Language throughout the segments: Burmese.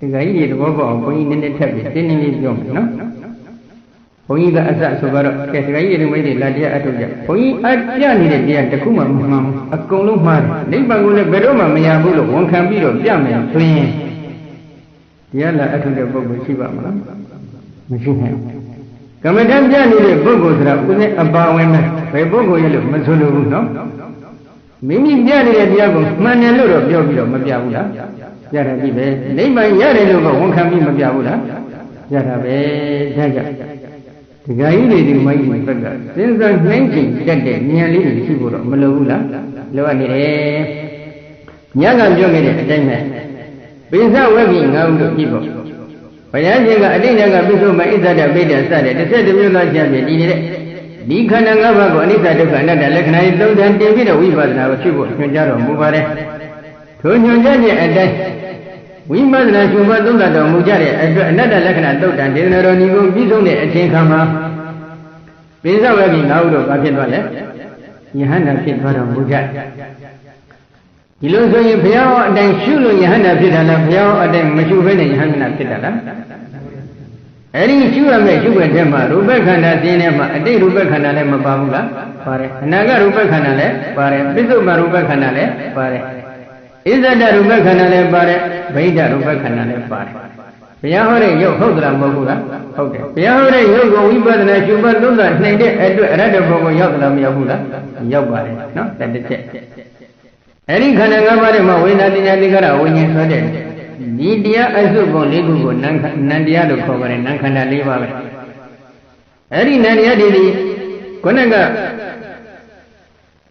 ဒီကကြီးတွေသဘောပေါက်အောင်ဘုန်းကြီးနည်းနည်းထပ်ပြီးတင်းတင်းလေးပြောမယ်နော်ဘုန်းကြီးကအစဆိုတော့ကဲဒီကကြီးတွေမိတ်တွေလာတရားအထုတ်ကြဘုန်းကြီးအပြနေတဲ့တရားတစ်ခုမှမမှန်ဘူးအကုန်လုံးမှားတယ်နိဗ္ဗာန်ကိုလည်းဘယ်တော့မှမရဘူးလို့ဝန်ခံပြီးတော့ပြမယ်ဆိုရင်တရားလာအထုတ်တဲ့ပုဂ္ဂိုလ်ရှိပါမလားမရှိနိုင်ဘူးကမ္မဋ္ဌာန်းပြနေတဲ့ပုဂ္ဂိုလ်ဆိုတာဥစဉ်အပါဝင်ပဲဘယ်ပုဂ္ဂိုလ်ရဲ့လို့မဆိုလိုဘူးနော်မိမိပြနေတဲ့တရားကိုမှန်တယ်လို့တော့ပြောပြီးတော့မပြဘူးလား ပြတာကြည့်ပဲနိဗ္ဗာန်ရတယ်လို့ကဝန်ခံပြီးမပြဘူးလားပြတာပဲဒါကြောင့်ဒီကကြီးတွေဒီမိုင်းကြီးဘက်ကစဉ်းစားနှိမ့်ချိန်တက်တဲ့ဉာဏ်လေးတွေရှိဖို့တော့မလိုဘူးလားလိုအပ်နေတယ်ညကပြောခဲ့တဲ့အတိုင်းပဲပိဿဝဂ္ဂိငါးဦးတို့ပြဖို့ဘုရားရှင်ကအတိတ်ကပိဿမဣဇဒပိဋ္ဌစတဲ့တစ်ဆက်တစ်မျိုးသောချက်ပြဒီနေတဲ့ဒီခန္ဓာ၅ပါးကိုအနိစ္စဒုက္ခအနတ္တလက္ခဏာကြီးသုံးတန်တင်ပြီးတော့ဝိပဿနာကိုဖြစ်ဖို့ညွှန်ကြားတော်မူပါတယ် ထိုညွှန်ကြားခြင်းအတိုင်းဝိပဿနာရှင်ဘသုံးတတ်တော်မူကြတဲ့အတွက်အနတ္တလက္ခဏာသုတ်တန်ဒေသနာတော်ညီကိုပြီးဆုံးတဲ့အချိန်ခါမှာပိဿဝဂ္ဂိငါးဦးတို့ဘာဖြစ်သွားလဲယဟန္တာဖြစ်သွားတော်မူကြဒီလိုဆိုရင်ဘုရားဟောအတိုင်းရှုလို့ယဟန္တာဖြစ်တာလားဘုရားဟောအတိုင်းမရှုဘဲနဲ့ယဟန္တာဖြစ်တာလားအဲ့ဒီရှုရမယ့်ရှုွက်တဲ့မှာရူပခန္ဓာတင်းထဲမှာအတိတ်ရူပခန္ဓာလည်းမပါဘူးလားပါတယ်အနာဂတ်ရူပခန္ဓာလည်းပါတယ်ပစ္စုပန်ရူပခန္ဓာလည်းပါတယ် ဣဇဒရူပခန္ဓာလည်းပါတယ်ဗိဓရူပခန္ဓာလည်းပါတယ်ဘုရားဟောတဲ့ရုပ်ဟုတ်သလားမဟုတ်ဘူးလားဟုတ်တယ်ဘုရားဟောတဲ့ရုပ်ကိုဝိပဿနာရှုမှတ်သုံးသနှိမ်တဲ့အတွက်အရတ္တဘုံကိုရောက်သလားမရောက်ဘူးလားရောက်ပါတယ်နော်တစ်ချက်အဲ့ဒီခန္ဓာ၅ပါးထဲမှာဝိညာဉ်တရားတိကရဝိညာဉ်ဆိုတဲ့ဒီတရားအစုပုံ၄ခုကိုနံနံတရားလို့ခေါ်ပါတယ်နံခန္ဓာ၄ပါးပဲအဲ့ဒီနံတရားတွေဒီခုနက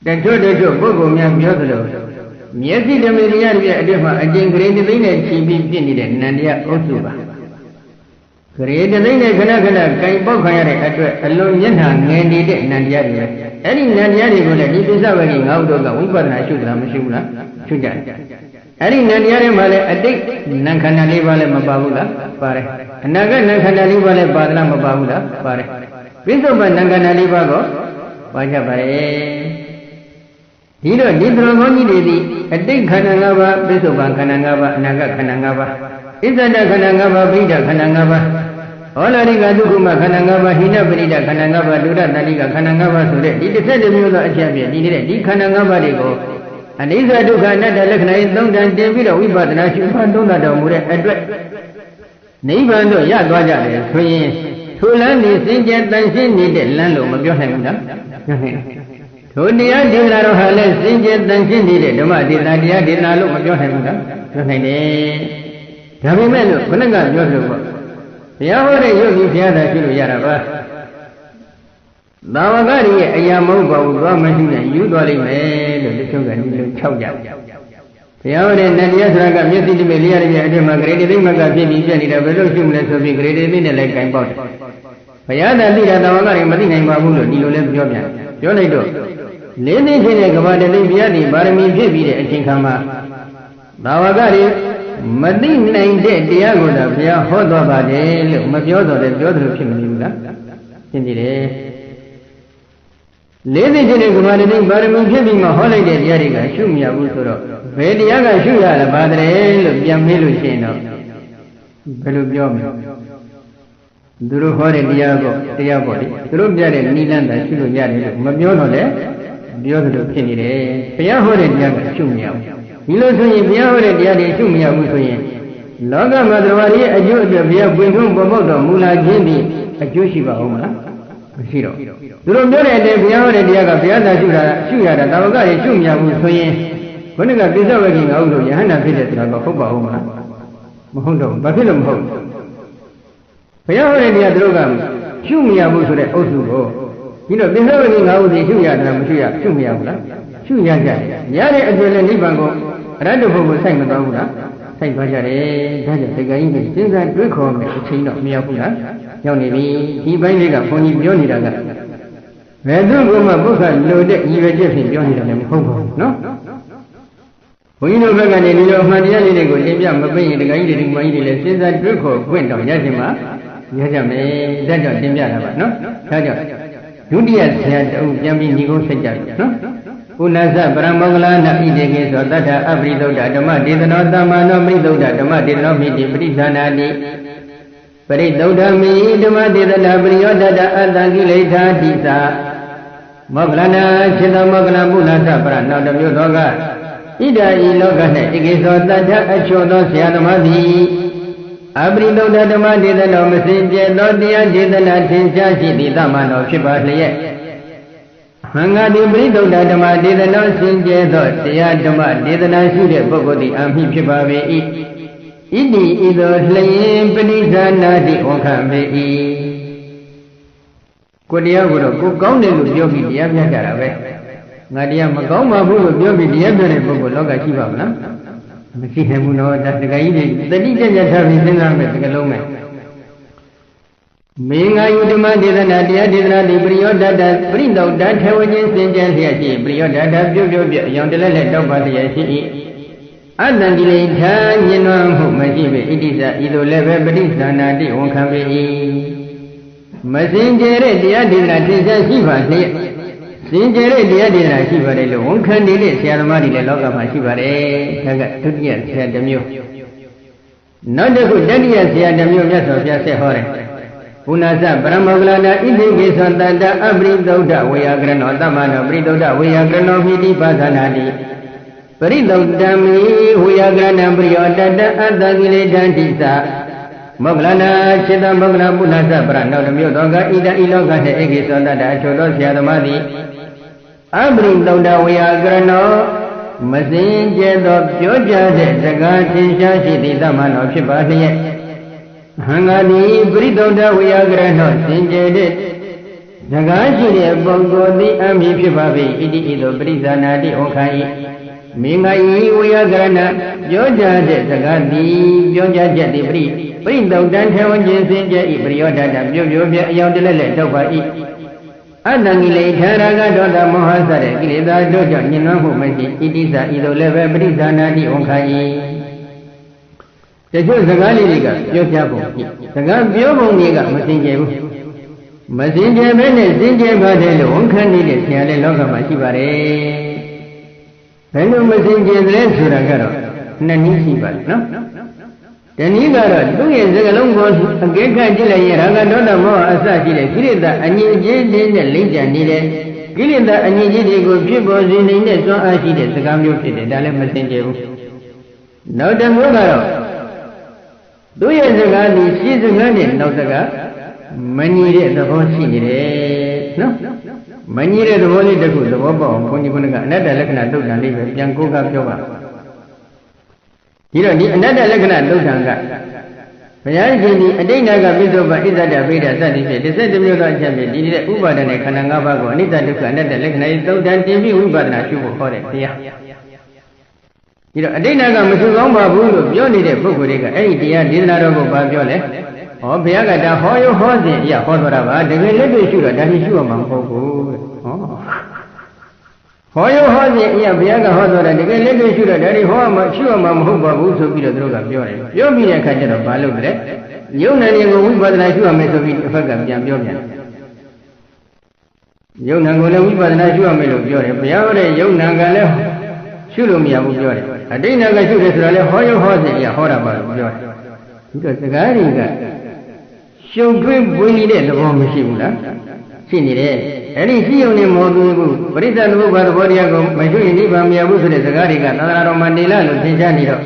တချို့တချို့ပုဂ္ဂိုလ်များပြောသလို မျက်စိဓမေတရားတွေအတက်မှာအကျင့်ဂရေတသိန်းနဲ့ချီပြီးပြည့်နေတဲ့နံတရားအုပ်စုပါဂရေတသိန်းနဲ့ခဏခဏကင်ပေါက်ခံရတဲ့အတွက်အလွန်မျက်နှာငယ်နေတဲ့နံတရားတွေပဲအဲ့ဒီနံတရားတွေကိုလည်းဒီပိဿဝဂီငါးဥတော်ကဝိပဿနာရှုတာမရှိဘူးလားရှုကြတယ်အဲ့ဒီနံတရားတွေမှာလည်းအတိတ်နံခန္ဓာလေးပါးလည်းမပါဘူးလားပါတယ်အနာဂတ်နံခန္ဓာလေးပါးလည်းပါဒလားမပါဘူးလားပါတယ်ပိဿုပ္ပနံခန္ဓာလေးပါးကိုပါကြပါရဲ့ ဒီတော့ဒီသရမောကြီးတွေဒီအတိတ်ခန္ဓာ၅ပါးပိဿုပန်ခန္ဓာ၅ပါးအနာဂတ်ခန္ဓာ၅ပါးဣဇဒခန္ဓာ၅ပါးဗိဓခန္ဓာ၅ပါးဟောလာရိကဒုက္ခမခန္ဓာ၅ပါးဟိနပရိဒခန္ဓာ၅ပါးဒုရတတိကခန္ဓာ၅ပါးဆိုတဲ့ဒီတစ်ဆက်တစ်မျိုးသောအချက်ပြဒီနေတဲ့ဒီခန္ဓာ၅ပါးတွေကိုအနိစ္စဒုက္ခအနတ္တလက္ခဏာရေးသုံးတန်တင်ပြီးတော့ဝိပဿနာရှုမှတ်သုံးသတော်မူတဲ့အတွက်နိဗ္ဗာန်တို့ရသွားကြတယ်ဆိုရင်ထိုလမ်းနေစင်ကြယ်တန်ရှင်းနေတဲ့လမ်းလို့မပြောနိုင်ဘူးလားပြောနိုင်တယ် ထိုတရားဒေသနာတော်ဟာလည်းစင်ကြယ်တန်ရှင်းနေတဲ့ဓမ္မဒေသနာတရားဒေသနာလို့မပြောနိုင်ဘူးလားပြောနိုင်တယ်ဒါပေမဲ့လို့ခဏကပြောလို့ပေါ့ဘုရားဟောတဲ့ယုတ်ကြီးဘုရားသာရှိလို့ရတာပါသာဝကတွေရဲ့အရာမဟုတ်ပါဘူးသွားမရှိနဲ့ယူသွားလိမ့်မယ်လို့တချို့ကဒီလို၆ကြဘုရားဟောတဲ့နတ်တရားဆိုတာကမျက်စိတမေလေးရတဲ့အတွင်းမှာဂရေတသိမ့်မကဖြစ်ပြီးပြနေတာဘယ်လိုရှိမလဲဆိုပြီးဂရေတသိမ့်နဲ့လည်းကင်ပေါက်တယ်ဘုရားသာသိတာသာဝကတွေမသိနိုင်ပါဘူးလို့ဒီလိုလဲပြောပြန်ပြောလိုက်တော့ လေးသိချင်းတဲ့ကဘာတလိဘုရားဒီပါရမီဖြစ်ပြီးတဲ့အချိန်ခါမှာသာဝကတွေမသိနိုင်တဲ့တရားကိုတော့ဘုရားဟောတော်ပါတယ်လို့မပြောတော့လည်းပြောသလိုဖြစ်မနေဘူးလားရှင်းကြည့်တယ်လေးသိချင်းတဲ့ကဘာတလိပါရမီဖြစ်ပြီးမှဟောလိုက်တဲ့တရားတွေကရှုမရဘူးဆိုတော့ဘယ်တရားကရှုရလဲပါတယ်လို့ပြန်မေးလို့ရှိရင်တော့ဘယ်လိုပြောမလဲသူတို့ဟောတဲ့တရားပေါ့တရားပေါ့လေသူတို့ပြတဲ့နိလန်းတာရှုလို့ရတယ်လို့မပြောတော့လေ ပြောသလိုဖြစ်နေတယ်ဘုရားဟောတဲ့တရားကရှုမရဘူးဒီလိုဆိုရင်ဘုရားဟောတဲ့တရားတွေရှုမရဘူးဆိုရင်လောကမှာသဘာဝရဲ့အကျိုးအတွက်ဘုရားပွင့်ထွန်းပေါ်ပေါက်တော်မူလာခြင်းဒီအကျိုးရှိပါဦးမလားမရှိတော့သူတို့ပြောတဲ့အတိုင်းဘုရားဟောတဲ့တရားကဘုရားသာရှုတာရှုရတာတာဝကတွေရှုမရဘူးဆိုရင်ခုနကပိဿဝဂိငါဥလို့ယဟန္တာဖြစ်တဲ့ဆိုတာကဟုတ်ပါဦးမလားမဟုတ်တော့ဘာဖြစ်လို့မဟုတ်ဘုရားဟောတဲ့တရားသူတို့ကရှုမရဘူးဆိုတဲ့အုပ်စုကို ဒီတော့ပိဿဝဂိငါဥစီရှုရတယ်မရှုရရှုမရဘူးလားရှုရကြတယ်ရတဲ့အတွက်လည်းနိဗ္ဗာန်ကိုအရတ္တဘုံကိုစိုက်မသွားဘူးလားစိုက်သွားကြတယ်ဒါကြောင့်ဒီကကြီးကြီးစဉ်းစားတွေးခေါ်မယ်အချိန်တော့မရောက်ဘူးလားရောက်နေပြီဒီဘိုင်းလေးကဘုန်းကြီးပြောနေတာကဘယ်သူ့ဘုံမှာပုဂ္ဂလိုတဲ့ရည်ရွယ်ချက်ဖြင့်ပြောနေတာလည်းမဟုတ်ပါဘူးနော်ဘုန်းကြီးတို့ဘက်ကနေဒီလိုအမှန်တရားလေးတွေကိုသင်ပြမပေးရင်ဒကာကြီးတွေဒီမကြီးတွေလည်းစဉ်းစားတွေးခေါ်ခွင့်တော့ရခြင်းမှာရကြမယ်ဒါကြောင့်သင်ပြတာပါနော်ဒါကြောင့် ဒုတိယဆရာတူပြန်ပြီးညီကုန်းဆက်ကြတယ်နော်ဥနသပရမောဂလာနာဣတိကေသောတတ္ထအပရိသုဒ္ဓဓမ္မဒေသနောသမ္မာနောပရိသုဒ္ဓဓမ္မဒေသနောမိတိပရိသနာတိပရိသုဒ္ဓမိဓမ္မဒေသနာပရိယောတတအတ္တကိလေသာတိသာမောဂလနာခြေသောမောဂလပုဏ္ဏသပရနောက်တစ်မျိုးသောကဣဒာဤလောက၌ဣကေသောတတ္ထအချောသောဆရာသမားသည် အပရိသုဒ္ဓဓမ္မဒေသနောမစင်ကြဲသောတရားဒေသနာထင်ရှားရှိသည့်သမ္မာနောဖြစ်ပါလျက်ဟံဃာတိပရိသုဒ္ဓဓမ္မဒေသနောစင်ကြဲသောတရားဓမ္မဒေသနာရှိတဲ့ပုဂ္ဂိုလ်သည်အမိဖြစ်ပါပေ၏ဣတိဤသို့လျင်ပရိသနာတိဝန်ခံပေ၏ကိုတရားကိုတော့ကိုကောင်းတယ်လို့ပြောပြီးတရားပြကြတာပဲငါတရားမကောင်းပါဘူးလို့ပြောပြီးတရားပြတဲ့ပုဂ္ဂိုလ်လောကရှိပါမလား မရှိနိုင်ဘူးနော်ဒါတခါကြီးတွေတတိကျကျထားပြီးစဉ်းစားမယ်ဒီကလုံးမဲ့မေငါယုဓမ္မဒေသနာတရားဒေသနာဒီပရိယောဒတပရိတောတထေဝချင်းစင်ကြယ်လျက်ရှိပရိယောဒတပြုတ်ပြုတ်ပြအယောင်တလဲလဲတောက်ပါလျက်ရှိ၏အတ္တန်ဒီလေထာညင်နွမ်းမှုမရှိပေဣတိစဤသို့လည်းပဲပရိသနာတိဝန်ခံပေ၏မစင်ကြယ်တဲ့တရားဒေသနာထင်ရှားရှိပါလျက် စင်ကြယ်တဲ့တရားဒေသနာရှိပါတယ်လို့ဝန်ခံနေတဲ့ဆရာသမားတွေလည်းလောကမှာရှိပါတယ်ဒါကဒုတိယဆရာတစ်မျိုးနောက်တစ်ခုတတိယဆရာတစ်မျိုးမြတ်စွာဘုရားဆက်ဟောတယ်ဘုနာသပရမောဂလနာဣတိကိသတတအပရိသုဒ္ဓဝေယကရဏောတမ္မနောပရိသုဒ္ဓဝေယကရဏောမိတိပါသနာတိပရိသုဒ္ဓမိဝေယကရဏံပရိယောတတအတ္တကိလေသာတိသမောဂလနာจิตမောဂလပုဏ္ဏသပရနောက်တစ်မျိုးသောကဣဒဤလောက၌ဧကိသောတတအချို့သောဆရာသမားသည် အပရိသုဒ္ဓဝေယကရဏောမစင်ကြဲသောပြောကြတဲ့စကားသင်ရှားရှိသည့်သမဏောဖြစ်ပါလျက်ဟံဃာတိပရိသုဒ္ဓဝေယကရဏောစင်ကြဲတဲ့စကားရှိတဲ့ပုဂ္ဂိုလ်သည်အမည်ဖြစ်ပါ၏ဣတိဤသို့ပရိသနာတိဩခာ၏မင်္ဂဤဝေယကရဏပြောကြတဲ့စကားသည်ပြောကြချက်သည်ပရိပရိသုဒ္ဓံထေဝခြင်းစင်ကြဲဤပရိယောဒတပြုတ်ပြုတ်ပြအယောင်တလက်လက်တော့ပါ၏ အတ္တကိလေသာရာဂဒေါသမောဟစတဲ့ကိလေသာတို့ကြောင့်ညှဉ်းနှွမ်းမှုမရှိဣတိစဤသို့လည်းပဲပရိသနာတိဩခာ၏တချို့စကားလေးတွေကပြောပြပုံစကားပြောပုံတွေကမစင်ကြဘူးမစင်ကြယ်ပဲနဲ့စင်ကြယ်ပါတယ်လို့ဝန်ခံနေတဲ့ဆရာလည်းလောကမှာရှိပါတယ်ဘယ်လိုမစင်ကြယ်တယ်ဆိုတာကတော့နှစ်နည်းရှိပါတယ်နော် တနည်းကတော့သူ့ရဲ့စကလုံးကိုအကဲခတ်ကြည့်လိုက်ရင်ရာဂဒေါသမောဟအစရှိတဲ့ကိလေသာအငြိအကျေးတွေနဲ့လိမ့်ကြနေတဲ့ကိလေသာအငြိအကျေးတွေကိုဖြစ်ပေါ်စေနေတဲ့စွမ်းအားရှိတဲ့စကားမျိုးဖြစ်တယ်ဒါလည်းမစင်ကြယ်ဘူးနောက်တစ်မျိုးကတော့သူ့ရဲ့စကားဒီရှင်းစကားနဲ့နောက်စကားမညီတဲ့သဘောရှိနေတယ်နော်မညီတဲ့သဘောလေးတစ်ခုသဘောပေါက်အောင်ဘုန်းကြီးကအနတ္တလက္ခဏာတုတ်တန်လေးပဲပြန်ကိုးကားပြောပါ ဒီတော့ဒီအနတ္တလက္ခဏာတုတ်တန်ကဘုရားရှင်ဒီအတိတ်နာကပိဿဘဣဇဒဗိဒသတ္တိဖြစ်တစ်ဆက်တစ်မျိုးသောအချက်ဖြင့်ဒီတဲ့ဥပါဒနဲ့ခန္ဓာ၅ပါးကိုအနိစ္စဒုက္ခအနတ္တလက္ခဏာဤသုတ်တန်တင်ပြီးဝိပဿနာရှုဖို့ဟောတဲ့တရားဒီတော့အတိတ်နာကမရှုကောင်းပါဘူးလို့ပြောနေတဲ့ပုဂ္ဂိုလ်တွေကအဲ့ဒီတရားဒေသနာတော်ကိုဘာပြောလဲဟောဘုရားကဒါဟောရုံဟောစဉ်အရာဟောတော်တာပါတကယ်လက်တွေ့ရှုတော့ဒါကြီးရှုရမှာမဟုတ်ဘူးတဲ့ဟော ဟောရုံဟောစဉ်အရာဘုရားကဟောတော်တာတကယ်လက်တွေ့ရှုတော့ဒါကြီးဟောမှာရှုရမှာမဟုတ်ပါဘူးဆိုပြီးတော့သူတို့ကပြောတယ်ပြောပြီးတဲ့အခါကျတော့ဘာလုပ်ကြလဲယုံနာတွေကိုဝိပဿနာရှုရမယ်ဆိုပြီးတစ်ဖက်ကပြန်ပြောပြန်ယုံနာကိုလည်းဝိပဿနာရှုရမယ်လို့ပြောတယ်ဘုရားဟောတဲ့ယုံနာကလည်းရှုလို့မရဘူးပြောတယ်အတိတ်နာကရှုတယ်ဆိုတာလည်းဟောရုံဟောစဉ်အရာဟောတာပါလို့ပြောတယ်ဒီတော့စကားတွေကရှုပ်ထွေးပွေးနေတဲ့သဘောမရှိဘူးလား ရှိနေတယ်အဲ့ဒီရှိုံနေမဟုတ်ဘူးပရိသတ်သမုပ္ပါသဘောတရားကိုမရှိရင်နိဗ္ဗာန်မရဘူးဆိုတဲ့စကားတွေကသာသနာတော်မှာနေလာလို့သင်ကြားနေတော့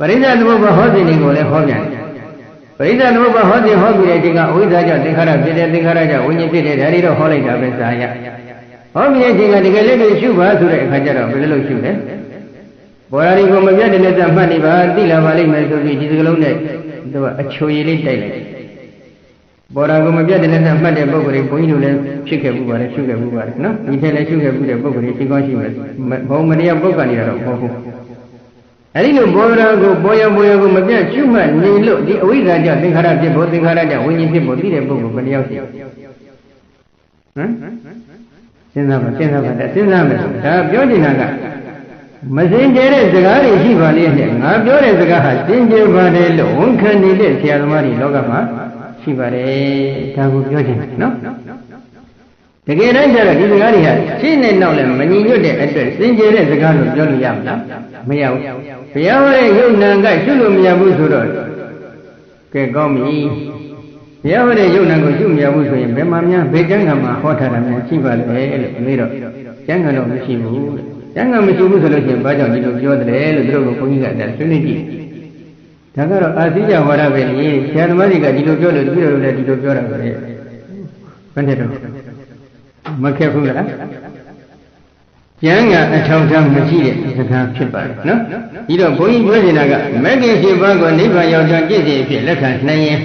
ပရိသတ်သမုပ္ပါဟောစဉ်တွေကိုလည်းဟောပြန်တယ်ပရိသတ်သမုပ္ပါဟောစဉ်ဟောပြီးတဲ့အချိန်ကအဝိဇ္ဇာကြောင့်သင်္ခါရဖြစ်တဲ့သင်္ခါရကြောင့်ဝိညာဉ်ဖြစ်တဲ့ဒါတွေတော့ဟောလိုက်တာပဲစာရဟောပြီးတဲ့အချိန်ကတကယ်လည်းရှုပါဆိုတဲ့အခါကျတော့ဘယ်လိုလုပ်ရှုလဲဘောရာဒီကိုမပြတ်တဲ့လက်မှတ်နေပါသိလာပါလိမ့်မယ်ဆိုပြီးဒီစကလုံးနဲ့သူကအချိုရည်လေးတိုက်လိုက် ဘောရာကိုမပြတ်တဲ့လက်မှတ်တဲ့ပုဂ္ဂိုလ်တွေဘုန်းကြီးတို့လည်းဖြစ်ခဲ့မှုပါတယ်ရှုခဲ့မှုပါတယ်နော်ဒီထက်လည်းရှုခဲ့မှုတဲ့ပုဂ္ဂိုလ်တွေရှိကောင်းရှိမယ်ဘုံမတရားပုဂ္ဂိုလ်တွေတော့မဟုတ်ဘူးအဲဒီလိုဘောရာကိုဘောရဘောရကိုမပြတ်ရှုမှတ်နေလို့ဒီအဝိဇ္ဇာကြောင့်သင်္ခါရဖြစ်ဖို့သင်္ခါရကြောင့်ဝိညာဉ်ဖြစ်ဖို့သိတဲ့ပုဂ္ဂိုလ်ဘယ်နှယောက်ရှိဟမ်စဉ်းစားပါစဉ်းစားပါစဉ်းစားမယ်ဒါပြောနေတာကမစင်ကြဲတဲ့စကားတွေရှိပါလေနဲ့ငါပြောတဲ့စကားဟာစင်ကြဲပါတယ်လို့ဝန်ခံနေတဲ့ဆရာသမားတွေလောကမှာ ရှိပါတယ်ဒါကိုပြောချင်တယ်နော်တတကယ်တမ်းကျတော့ဒီစကားတွေဟာရှင်းနဲ့နောက်လည်းမညီညွတ်တဲ့အတွက်စင်ကြယ်တဲ့စကားလို့ပြောလို့ရမလားမရဘူးဘုရားဟောတဲ့ယုံနာကရှုလို့မရဘူးဆိုတော့ကဲကောင်းပြီဘုရားဟောတဲ့ယုံနာကိုရှုမရဘူးဆိုရင်ဘယ်မှာများဘယ်ကျမ်းဂန်မှာဟောထားတာများရှိပါလဲလို့မေးတော့ကျမ်းဂန်တော့မရှိဘူးတဲ့ကျမ်းဂန်မရှိဘူးဆိုလို့ရှိရင်ဘာကြောင့်ဒီလိုပြောတယ်လို့သူတို့ကဘုန်းကြီးကအဲ့ဒါဆွေးနွေးကြည့် ဒါကတော့အာသိကြဝါဒပဲလေဆရာသမားတွေကဒီလိုပြောလို့တပည့်တော်လည်းဒီလိုပြောတာပဲဘယ်နဲ့တော့မခက်ဘူးလားကျမ်းဂန်အထောက်အထားမရှိတဲ့စကားဖြစ်ပါတယ်နော်ဒီတော့ဘုန်းကြီးပြောနေတာကမဂ္ဂင်ရှိပါးကိုနိဗ္ဗာန်ရောက်တဲ့ကြည့်စီဖြစ်လက်ခံနိုင်ရင်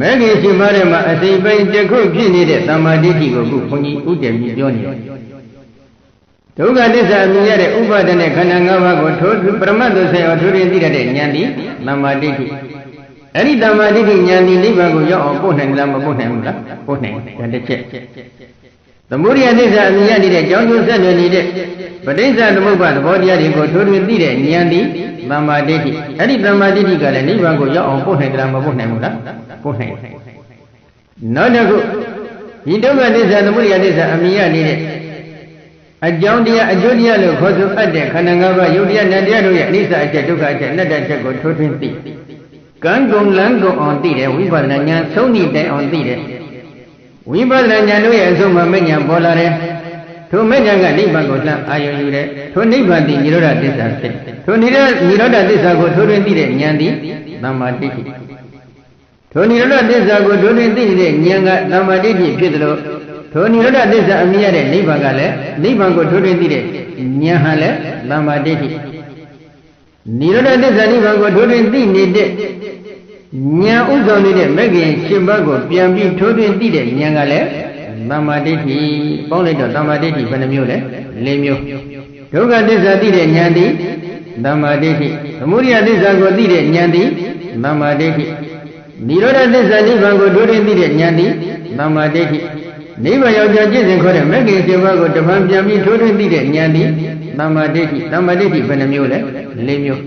မဂ္ဂင်ရှိပါးထဲမှာအစိမ့်ပိုင်းတစ်ခုဖြစ်နေတဲ့တမ္မာဒိဋ္ဌိကိုခုဘုန်းကြီးဥတည်ပြီးပြောနေတယ် ဒုက္ခသစ္စာမြင်ရတဲ့ဥပါဒနဲ့ခန္ဓာ၅ပါးကိုထိုးပရမတ်သို့ဆက်အောင်ထိုးရင်းသိရတဲ့ဉာဏ်ဒီတမ္မာဒိဋ္ဌိအဲ့ဒီတမ္မာဒိဋ္ဌိဉာဏ်ဒီနိဗ္ဗာန်ကိုရောက်အောင်ပို့နိုင်လားမပို့နိုင်ဘူးလားပို့နိုင်တယ်ဒါတစ်ချက်သမုဒိယသစ္စာအမြင်ရနေတဲ့ကြောင်းကျိုးဆက်နေနေတဲ့ပဋိစ္စသမုပ္ပါသဘောတရားတွေကိုထိုးထွင်းသိတဲ့ဉာဏ်ဒီတမ္မာဒိဋ္ဌိအဲ့ဒီတမ္မာဒိဋ္ဌိကလည်းနိဗ္ဗာန်ကိုရောက်အောင်ပို့နိုင်တယ်လားမပို့နိုင်ဘူးလားပို့နိုင်တယ်နောက်တစ်ခုဒီဒုက္ခသစ္စာသမုဒိယသစ္စာအမြင်ရနေတဲ့ အကြောင်းတရားအကျိုးတရားလို့ခေါ်ဆိုအပ်တဲ့ခန္ဓာ၅ပါးယုတ်တရားနတ်တရားတို့ရဲ့အနိစ္စအကျက်ဒုက္ခအကျက်အနတ္တအကျက်ကိုထိုးထွင်းသိကံကုန်လန်းကုန်အောင်သိတယ်ဝိပဿနာဉာဏ်ဆုံးသည့်တိုင်အောင်သိတယ်ဝိပဿနာဉာဏ်တို့ရဲ့အဆုံးမှာမဉ္ဇဉ်ပေါ်လာတယ်ထိုမဉ္ဇဉ်ကနိဗ္ဗာန်ကိုလှမ်းအာရုံယူတယ်ထိုနိဗ္ဗာန်သည်နိရောဓသစ္စာဖြစ်ထိုနိရောဓနိရောဓသစ္စာကိုထိုးထွင်းသိတဲ့ဉာဏ်သည်သမ္မာဒိဋ္ဌိထိုနိရောဓသစ္စာကိုထိုးထွင်းသိတဲ့ဉာဏ်ကသမ္မာဒိဋ္ဌိဖြစ်သလို့ ထိုနိရောဓသစ္စာအမြင်ရတဲ့နိဗ္ဗာန်ကလည်းနိဗ္ဗာန်ကိုထိုးထွင်းသိတဲ့ဉာဏ်ဟာလည်းသမ္မာဒိဋ္ဌိနိရောဓသစ္စာနိဗ္ဗာန်ကိုထိုးထွင်းသိနေတဲ့ဉာဏ်ဥဆောင်နေတဲ့မဂ္ဂင်ရှင်ဘတ်ကိုပြန်ပြီးထိုးထွင်းသိတဲ့ဉာဏ်ကလည်းသမ္မာဒိဋ္ဌိပေါင်းလိုက်တော့သမ္မာဒိဋ္ဌိဘယ်နှမျိုးလဲ၄မျိုးဒုက္ခသစ္စာသိတဲ့ဉာဏ်သည်သမ္မာဒိဋ္ဌိသမုဒိယသစ္စာကိုသိတဲ့ဉာဏ်သည်သမ္မာဒိဋ္ဌိနိရောဓသစ္စာနိဗ္ဗာန်ကိုထိုးထွင်းသိတဲ့ဉာဏ်သည်သမ္မာဒိဋ္ဌိ နိဗ္ဗာန်ရောက်ကြကျင့်စဉ်ခေါ်တဲ့မဂ္ဂင်ရှင်ဘကိုတပံပြန်ပြီးထိုးထွင်းသိတဲ့ဉာဏ်သည်သမ္မာဒိဋ္ဌိသမ္မာဒိဋ္ဌိဘယ်နှမျိုးလဲ၄မျိုး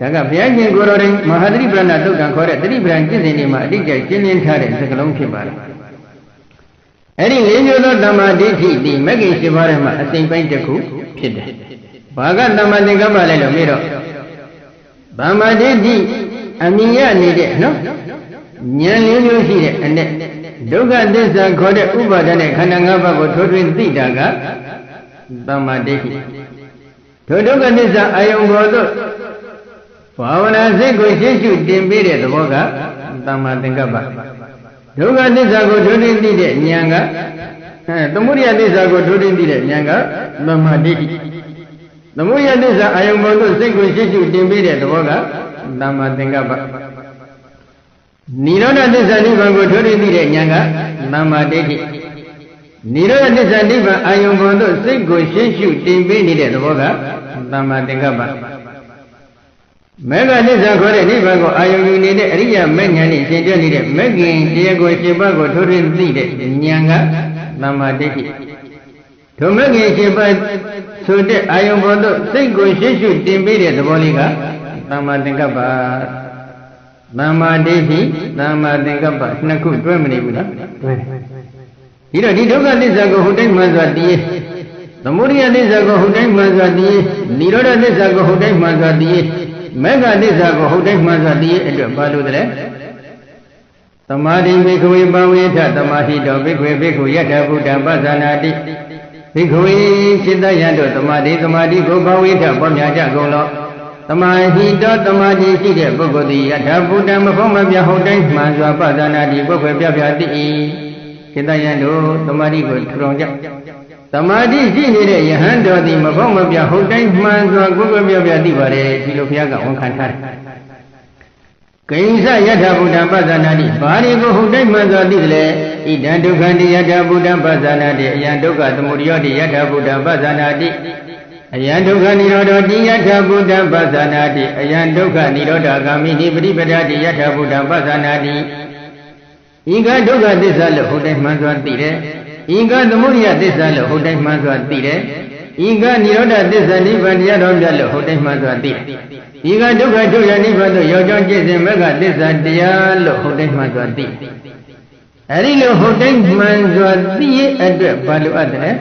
ဒါကဘုရားရှင်ကိုယ်တော်တိုင်မဟာသတိပ္ပဏတုတ်တံခေါ်တဲ့သတိပ္ပဏကျင့်စဉ်တွေမှာအတိအကျရှင်းလင်းထားတဲ့စကားလုံးဖြစ်ပါတယ်အဲ့ဒီ၄မျိုးသောသမ္မာဒိဋ္ဌိဒီမဂ္ဂင်ရှင်ဘထဲမှာအစိမ့်ပိုင်းတစ်ခုဖြစ်တယ်ဘာကသမ္မာသင်္ကပ္ပလဲလို့မေးတော့သမ္မာဒိဋ္ဌိအမြင်ရနေတဲ့နော်ဉာဏ်လေးမျိုးရှိတဲ့အ내 ဒုက္ခသစ္စာခေါ်တဲ့ဥပါဒနဲ့ခန္ဓာ၅ပါးကိုထိုးထွင်းသိတာကသမ္မာဒိဋ္ဌိထိုဒုက္ခသစ္စာအာယုံပေါ်သို့ဘာဝနာစိတ်ကိုရှင်းရှုတင်ပေးတဲ့သဘောကသမ္မာသင်္ကပ္ပဒုက္ခသစ္စာကိုထိုးထွင်းသိတဲ့ဉာဏ်ကအဲသမုဒိယသစ္စာကိုထိုးထွင်းသိတဲ့ဉာဏ်ကသမ္မာဒိဋ္ဌိသမုဒိယသစ္စာအာယုံပေါ်သို့စိတ်ကိုရှင်းရှုတင်ပေးတဲ့သဘောကသမ္မာသင်္ကပ္ပ နိရောဓသစ္စာနိဗ္ဗာန်ကိုထိုးထွင်းသိတဲ့ဉာဏ်ကသမ္မာဒိဋ္ဌိနိရောဓသစ္စာနိဗ္ဗာန်အာယုံပေါ်သို့စိတ်ကိုရှင်းရှုတင်ပေးနေတဲ့သဘောကသမ္မာသင်္ကပ္ပမေဃသစ္စာခေါ်တဲ့နိဗ္ဗာန်ကိုအာယုံယူနေတဲ့အရိယာမဉ္ဇဉ်နဲ့ရှင်တွဲနေတဲ့မဂ္ဂင်တရားကိုရှင်ဘတ်ကိုထိုးထွင်းသိတဲ့ဉာဏ်ကသမ္မာဒိဋ္ဌိထိုမဂ္ဂင်ရှင်ဘတ်ဆိုတဲ့အာယုံပေါ်သို့စိတ်ကိုရှင်းရှုတင်ပေးတဲ့သဘောလေးကသမ္မာသင်္ကပ္ပ သမ္မာဒိဋ္ဌိသမ္မာသင်္ကပ္ပနှစ်ခုတွဲမနေဘူးလားတွဲဒီတော့ဒီဒုက္ခသစ္စာကိုဟုတ်တိုင်းမှန်စွာတည်သမုဒိယသစ္စာကိုဟုတ်တိုင်းမှန်စွာတည်និရောဓသစ္စာကိုဟုတ်တိုင်းမှန်စွာတည်မေဃသစ္စာကိုဟုတ်တိုင်းမှန်စွာတည်အတွက်ဘာလို့လဲသမာဓိဘိက္ခဝေပဝေထသမာဟိတောဘိက္ခဝေဘိက္ခုယထာဘုဒ္ဓပသနာတိဘိက္ခဝေစိတ္တယံတို့သမာဓိသမာဓိကိုပဝေထပေါ်များကြကုန်လော သမာဟိတောသမာဓိရှိတဲ့ပုဂ္ဂိုလ်သည်ယထာဘုဒ္ဓမဖို့မပြဟုတ်တိုင်းမှန်စွာပသနာတိပုဂ္ဂိုလ်ပြပြတိ၏စိတ္တယံတို့သမာဓိကိုထူထောင်ကြသမာဓိရှိနေတဲ့ယဟန်တော်သည်မဖို့မပြဟုတ်တိုင်းမှန်စွာပုဂ္ဂိုလ်ပြပြတိပါတယ်ဒီလိုဘုရားကဝန်ခံထားတယ်ကိဉ္စယထာဘုဒ္ဓပသနာတိဘာရီကိုဟုတ်တိုင်းမှန်စွာသိတယ်လေဣဒံဒုက္ခတိယထာဘုဒ္ဓပသနာတိအယံဒုက္ခသမုဒယောတိယထာဘုဒ္ဓပသနာတိ အယံဒုက္ခនិရောဓတိယထာဘုဒ္ဓပသနာတိအယံဒုက္ခនិရောဓဂာမိနိပရိပဒတိယထာဘုဒ္ဓပသနာတိဤကဒုက္ခသစ္စာလို့ဟုတ်တိုင်းမှန်စွာသိတယ်ဤကသမုဒိယသစ္စာလို့ဟုတ်တိုင်းမှန်စွာသိတယ်ဤကនិရောဓသစ္စာနိဗ္ဗာန်တရားတော်မြတ်လို့ဟုတ်တိုင်းမှန်စွာသိတယ်ဤကဒုက္ခဒုက္ခနိဗ္ဗာန်တို့ရောက်ကြောင်းကျင့်စဉ်မဂ္ဂသစ္စာတရားလို့ဟုတ်တိုင်းမှန်စွာသိ အဲ့ဒီလိုဟုတ်တိုင်းမှန်စွာသိရအတွက်ဘာလို့အပ်တယ်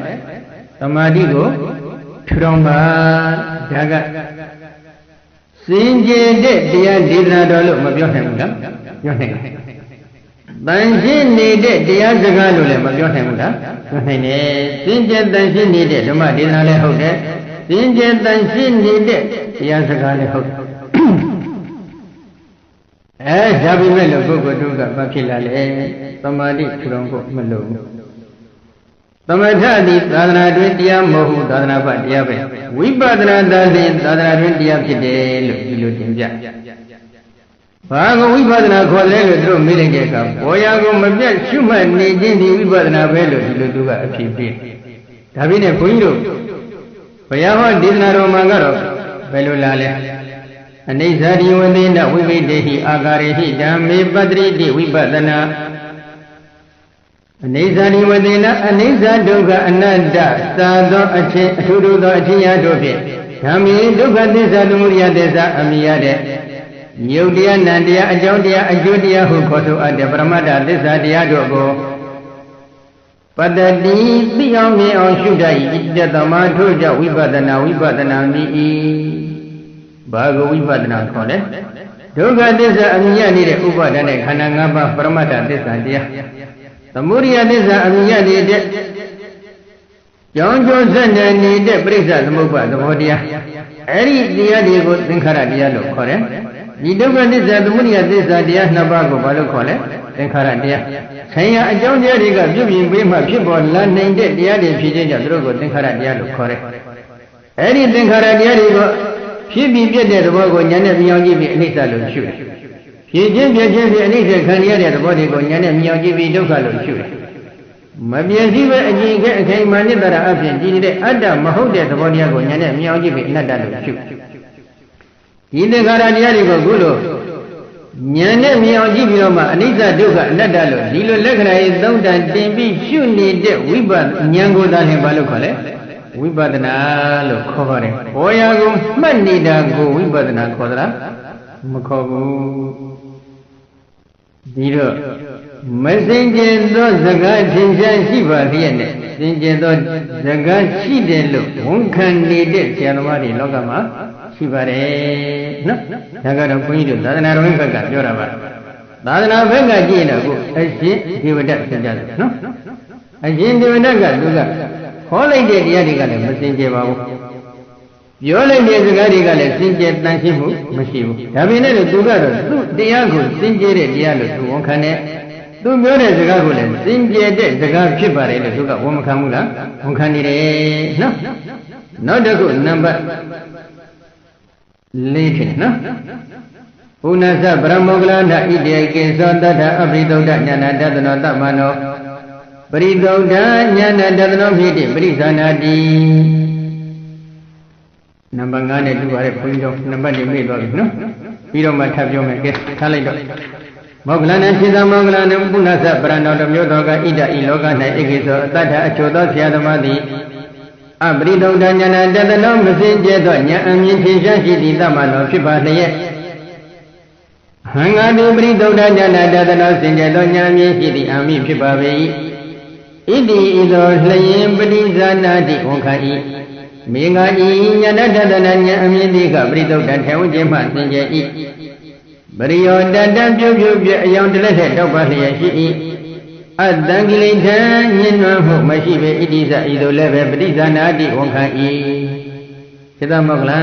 သမာဓိကို ထူထောင်ပါဒါကစင်ကြယ်တဲ့တရားဒေသနာတော်လို့မပြောနိုင်ဘူးလားပြောနိုင်တယ်တန်ရှင်းနေတဲ့တရားစကားလို့လည်းမပြောနိုင်ဘူးလားပြောနိုင်တယ်စင်ကြယ်တန်ရှင်းနေတဲ့ဓမ္မဒေသနာလည်းဟုတ်တယ်စင်ကြယ်တန်ရှင်းနေတဲ့တရားစကားလည်းဟုတ်တယ်အဲဒါပေမဲ့လို့ပုဂ္ဂိုလ်တို့ကဘာဖြစ်လာလဲသမာဓိထူထောင်ဖို့မလိုဘူး သမထသည်သာသနာတွင်တရားမဟုတ်ဘူးသာသနာ့ဘတရားပဲဝိပဿနာသာစဉ်သာသနာတွင်တရားဖြစ်တယ်လို့ဒီလိုတင်ပြဘာကိုဝိပဿနာခေါ်လဲလို့သူတို့မေးလိုက်တဲ့အခါဘောရာကိုမပြတ်ရှုမှတ်နေခြင်းဒီဝိပဿနာပဲလို့ဒီလိုသူကအဖြစ်ပြဒါပြင်းနဲ့ဘုန်းကြီးတို့ဘုရားဟောဒေသနာတော်မှာကတော့ဘယ်လိုလာလဲအနိစ္စရိဝသေနဝိဝိတေဟိအာကာရေဟိဓမ္မေပတ္တိတိဝိပဿနာ အနိစ္စရိဝသေနအနိစ္စဒုက္ခအနတ္တသာသောအချင်းအထူးထူးသောအချင်းရာတို့ဖြင့်ဓမ္မေဒုက္ခသစ္စာသမုဒယသစ္စာအမိရတဲ့မြုပ်တရားနံတရားအကြောင်းတရားအကျိုးတရားဟုခေါ်ဆိုအပ်တဲ့ပရမတ္ထသစ္စာတရားတို့ကိုပတ္တိသိအောင်မြင်အောင်ရှုတတ်၏တသမထို့ကြောင့်ဝိပဿနာဝိပဿနာမိ၏ဘာကိုဝိပဿနာခေါ်လဲ ဒုက္ခသစ္စာအမြင်ရနေတဲ့ဥပါဒနဲ့ခန္ဓာ၅ပါးပရမတ္ထသစ္စာတရားသမုဒိယသစ္စာအမြင်ရနေတဲ့ကြောင်းကျိုးဆက်နေနေတဲ့ပြိဿသမုပ္ပါသဘောတရားအဲ့ဒီတရားတွေကိုသင်္ခါရတရားလို့ခေါ်တယ်ဒီဒုက္ခသစ္စာသမုဒိယသစ္စာတရားနှစ်ပါးကိုဘာလို့ခေါ်လဲသင်္ခါရတရားဆိုင်ရာအကြောင်းတရားတွေကပြုပြင်ပေးမှဖြစ်ပေါ်လာနိုင်တဲ့တရားတွေဖြစ်ခြင်းကြောင့်သူတို့ကိုသင်္ခါရတရားလို့ခေါ်တယ်အဲ့ဒီသင်္ခါရတရားတွေကို ဖြစ်ပြီးပြည့်တဲ့သဘောကိုဉာဏ်နဲ့မြင်အောင်ကြည့်ပြီးအနိစ္စလို့ရှုတယ်ဖြစ်ခြင်းပြည့်ခြင်းဖြင့်အနိစ္စခံရတဲ့သဘောတွေကိုဉာဏ်နဲ့မြင်အောင်ကြည့်ပြီးဒုက္ခလို့ရှုတယ်မပြည့်စည်ပဲအကျင့်ခဲ့အခိုင်မာနိတ္တရာအဖြစ်ကြည်နေတဲ့အတ္တမဟုတ်တဲ့သဘောတရားကိုဉာဏ်နဲ့မြင်အောင်ကြည့်ပြီးအနတ္တလို့ရှုဒီသင်္ခါရတရားတွေကိုခုလိုဉာဏ်နဲ့မြင်အောင်ကြည့်ပြီးတော့မှအနိစ္စဒုက္ခအနတ္တလို့ဒီလိုလက္ခဏာရေးသုံးတန်တင်ပြီးရှုနေတဲ့ဝိပဿဉာဏ်ကိုသာလျှင်ဘာလို့ခေါ်လဲ ဝိပဿနာလို့ခေါ်ပါတယ်။ဘောရာကိုမှတ်နေတာကိုဝိပဿနာခေါ်သလားမခေါ်ဘူး။ဒီတော့မစင်ကြင်သောစကားထင်ရှားရှိပါလျက်နဲ့စင်ကြင်သောစကားရှိတယ်လို့ဝန်ခံနေတဲ့ဆရာသမားတွေလောကမှာရှိပါတယ်နော်ဒါကတော့ဘုန်းကြီးတို့သာသနာတော်ဘက်ကပြောတာပါသာသနာဘက်ကကြည့်ရင်တော့ကိုအရှင်ဒီဝတ္တဆင်ကြတယ်နော်အရှင်ဒီဝတ္တကသူက ခေါ်လိုက်တဲ့တရားတွေကလည်းမစင်ကြပါဘူးပြောလိုက်တဲ့စကားတွေကလည်းစင်ကြယ်တန်ရှင်းမှုမရှိဘူးဒါပေမဲ့လို့သူကတော့သူ့တရားကိုစင်ကြယ်တဲ့တရားလို့သူဝန်ခံတယ်သူပြောတဲ့စကားကိုလည်းစင်ကြယ်တဲ့စကားဖြစ်ပါတယ်လို့သူကဝန်မခံဘူးလားဝန်ခံနေတယ်နော်နောက်တစ်ခုနံပါတ်လေးဖြစ်နော်ဘုနသဗြဟ္မောကလန္တဣတိယကေသောတတ္ထအပရိသုဒ္ဓညာဏတတနောတမနောပ ရိသုဒ္ဓညာဏတတနောဖြစ်တိပရိသနာတိနံပါတ်5နဲ့တူပါတယ်ဘုန်းကြီးတို့နံပါတ်တွေမေ့သွားပြီနော်ပြီးတော့မှထပ်ပြောမယ်ကဲထားလိုက်တော့မောကလန္တရှင်သာမောကလန္တဘုနသဗြဟ္မောတမျိုးတော်ကဣဒဤလောက၌ဧကေသောအတ္တအချို့သောဆရာသမားသည်အပရိဒုဒ္ဒဉာဏတတနောမစင်ကြဲသောဉာဏ်အမြင်ထင်ရှားရှိသည့်တမနောဖြစ်ပါလျက်ဟံဃာတိပရိဒုဒ္ဒဉာဏတတနောစင်ကြဲသောဉာဏ်အမြင်ရှိသည့်အာမိဖြစ်ပါပေ၏ ဣတိဤသောလျင်ပရိဇာနာတိဝန်ခံ၏မေငါဤဉာဏတတနာဉာဏ်အမြင်တိကပရိဒုဒ္ဒထေဝခြင်းမှစင်ကြဲ၏ပရိယောတတပြုတ်ပြုတ်ပြအယောင်တလက်ထက်တောက်ပါလျက်ရှိ၏အတ္တကိလေသာညင်နွမ်းမှုမရှိပေဣတိစဤသို့လည်းပဲပဋိဇာနာတိဝန်ခံ၏စေတမောကလံ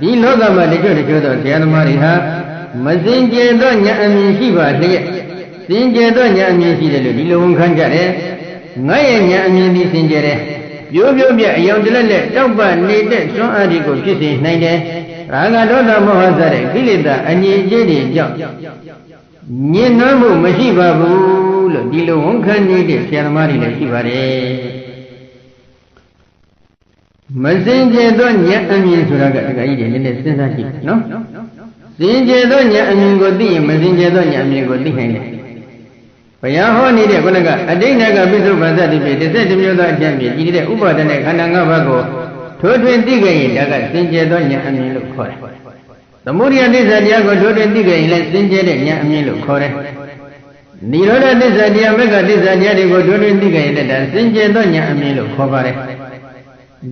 ဒီလောကမှာတချို့တချို့သောဆရာသမားတွေဟာမစင်ကြယ်သောဉာဏ်အမြင်ရှိပါလျက်စင်ကြယ်သောဉာဏ်အမြင်ရှိတယ်လို့ဒီလိုဝန်ခံကြတယ် ငါရဲ့ဉာဏ်အမြင်ဒီစင်ကြယ်တယ်ပြိုးပြိုးပြအယောင်တလက်လက်တောက်ပနေတဲ့စွမ်းအားတွေကိုဖြစ်စေနိုင်တယ်ရာဂဒေါသမောဟစတဲ့ကိလေသာအငြိအကျေးတွေကြောင့်ညင်နှွမ်းမှုမရှိပါဘူးလို့ဒီလိုဝန်ခံနေတဲ့ဆရာသမားတွေလည်းရှိပါတယ်မစင်ကြယ်သောဉာဏ်အမြင်ဆိုတာကတခါကြီးတွေနည်းနည်းစဉ်းစားကြည့်နော်စင်ကြယ်သောဉာဏ်အမြင်ကိုသိရင်မစင်ကြယ်သောဉာဏ်အမြင်ကိုသိနိုင်တယ် ဘုရားဟောနေတဲ့ခုနကအတိတ်ကပိစုပ္ပန်သတိဖြင့်တစ်ဆက်တစ်မျိုးသောအကျင့်ဖြင့်ကြည်တဲ့ဥပါဒနဲ့ခန္ဓာ၅ပါးကိုထိုးထွင်းသိခဲ့ရင်ဒါကစင်ကြယ်သောဉာဏ်အမြင်လို့ခေါ်တယ်သမုဒိယဒိဋ္ဌာတရားကိုထိုးထွင်းသိခဲ့ရင်လည်းစင်ကြယ်တဲ့ဉာဏ်အမြင်လို့ခေါ်တယ်နိရောဓသစ္စာတရားမက္ခသစ္စာတရားတွေကိုတွင်တွင်သိကြရတဲ့ဒါစင်ကြယ်သောဉာဏ်အမြင်လို့ခေါ်ပါတယ်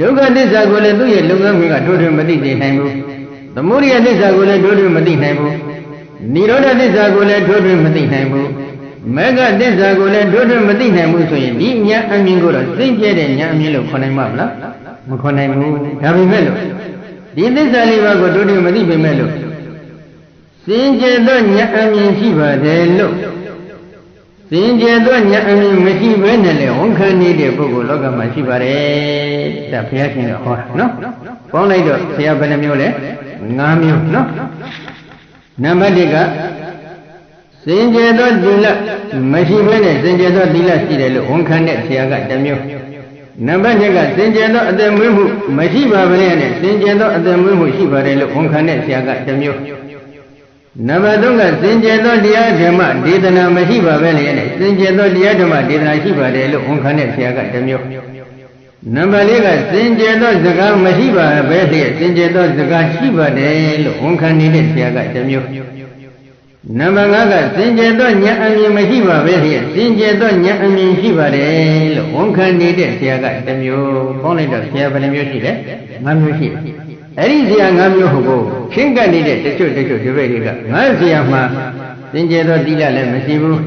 ဒုက္ခသစ္စာကိုလည်းသူ့ရဲ့လုပ်ငန်းခွင်ကတွင်တွင်မသိသိနိုင်ဘူးသမုဒိယသစ္စာကိုလည်းတွင်တွင်မသိနိုင်ဘူးနိရောဓသစ္စာကိုလည်းတွင်တွင်မသိနိုင်ဘူး မဂ္ဂသစ္စာကိုလည်းတွင်တွင်မသိနိုင်ဘူးဆိုရင်ဒီဉာဏ်အမြင်ကိုတော့စိတ်ကျဲတဲ့ဉာဏ်အမြင်လို့ခေါ်နိုင်မှာမလားမခေါ်နိုင်ဘူးဒါပေမဲ့လို့ဒီသစ္စာလေးပါးကိုတွင်တွင်မသိပေမဲ့လို့စင်ကြယ်သောဉာဏ်အမြင်ရှိပါတယ်လို့စင်ကြယ်သောဉာဏ်အမြင်မရှိဘဲနဲ့လေဝန်ခံနေတဲ့ပုဂ္ဂိုလ်လောကမှာရှိပါတယ်ဒါဘုရားရှင်ကဟောတာနော်ပေါင်းလိုက်တော့ဘုရားဘယ်နှမျိုးလဲ၅မျိုးနော်နံပါတ်၁က စင်ကြယ်သောသီလမရှိဘဲနဲ့စင်ကြယ်သောသီလရှိတယ်လို့ဝန်ခံတဲ့ဆရာကတစ်မျိုးနံပါတ်2ကစင်ကြယ်သောအသက်မွေးမှုမရှိပါဘဲနဲ့စင်ကြယ်သောအသက်မွေးမှုရှိပါတယ်လို့ဝန်ခံတဲ့ဆရာကတစ်မျိုးနံပါတ်3ကစင်ကြယ်သောတရားဓမ္မဒေသနာမရှိပါပဲလေနဲ့စင်ကြယ်သောတရားဓမ္မဒေသနာရှိပါတယ်လို့ဝန်ခံတဲ့ဆရာကတစ်မျိုးနံပါတ်4ကစင်ကြယ်သောစကားမရှိပါပဲလေစင်ကြယ်သောစကားရှိပါတယ်လို့ဝန်ခံနေတဲ့ဆရာကတစ်မျိုး နံပါတ်5ကစင်ကြယ်သောဉာဏ်အမြင်မရှိပါပဲလေစင်ကြယ်သောဉာဏ်အမြင်ရှိပါတယ်လို့ဝန်ခံနေတဲ့ဆရာကတစ်မျိုးပေါင်းလိုက်တော့ဆရာဘယ်နှမျိုးရှိလဲ5မျိုးရှိတယ်အဲ့ဒီဇာ၅မျိုးဟုတ်ကိုခင်းကပ်နေတဲ့တချို့တချို့ဒီဘက်တွေကငါဇာမှာစင်ကြယ်သောတိလလည်းမရှိဘူး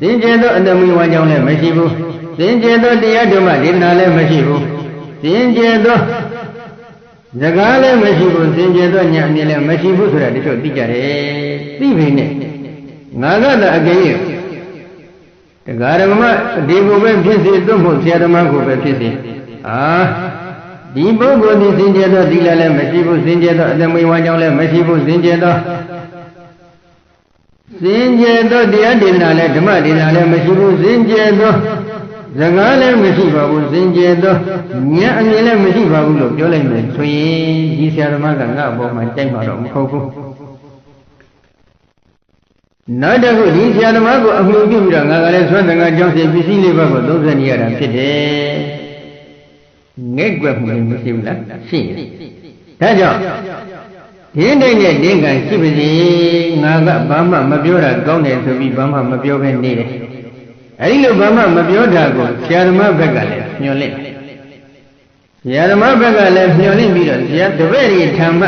စင်ကြယ်သောအတ္တမွေဝါကြောင့်လည်းမရှိဘူးစင်ကြယ်သောတရားဓမ္မဒေသနာလည်းမရှိဘူးစင်ကြယ်သော စကားလည်းမရှိဘူးစင်ကြယ်သောညာအမြင်လည်းမရှိဘူးဆိုတာတချို့သိကြတယ်သိပြီနဲ့ငါကတအကင်းရဲ့တရားဓမ္မဒီကိုပဲဖြစ်စေသို့မဟုတ်ဆရာဓမ္မကိုပဲဖြစ်စေအာဒီပုဂ္ဂိုလ်ဒီစင်ကြယ်သောသီလလည်းမရှိဘူးစင်ကြယ်သောအတ္တမွေဝါကြောင့်လည်းမရှိဘူးစင်ကြယ်သောစင်ကြယ်သောတရားဒေသနာလည်းဓမ္မဒေသနာလည်းမရှိဘူးစင်ကြယ်သော စကားလည်းမရှိပါဘူးစင်ကြယ်သောဉာဏ်အမြင်လည်းမရှိပါဘူးလို့ပြောလိုက်မယ်ဆိုရင်ဒီဆရာဓမ္မကငါ့အပေါ်မှာကြိုက်မှာတော့မဟုတ်ဘူးနောက်တစ်ခုဒီဆရာဓမ္မကိုအမှုပြုပြီးတော့ငါကလည်းသွမ်းတန်ခါကြောင်းစီပစ္စည်းလေးဘက်ကိုသုံးဆက်နေရတာဖြစ်တယ်ငဲ့ကွက်မှုလည်းမရှိဘူးလားရှိတယ်ဒါကြောင့်ဒီနိုင်တဲ့ဒိဋ္ဌံရှိပါစေငါကဘာမှမပြောတာကောင်းတယ်ဆိုပြီးဘာမှမပြောဘဲနေတယ် အဲဒီလိုဘာမှမပြောတာကိုဆရာဓမ္မဘက်ကလည်းညွှန်လိုက်ဆရာဓမ္မဘက်ကလည်းညွှန်လိုက်ပြီးတော့ဆရာတပည့်တွေထံမှ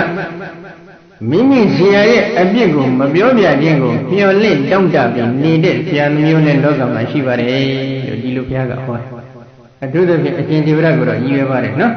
မိမိဆရာရဲ့အပြစ်ကိုမပြောပြခြင်းကိုမျှော်လင့်တောင့်တပြီးနေတဲ့ဆရာမျိုးနဲ့လောကမှာရှိပါတယ်လို့ဒီလိုဘုရားကဟောတယ်အထူးသဖြင့်အရှင်ဒီဝရကိုတော့ရည်ရွယ်ပါတယ်နော်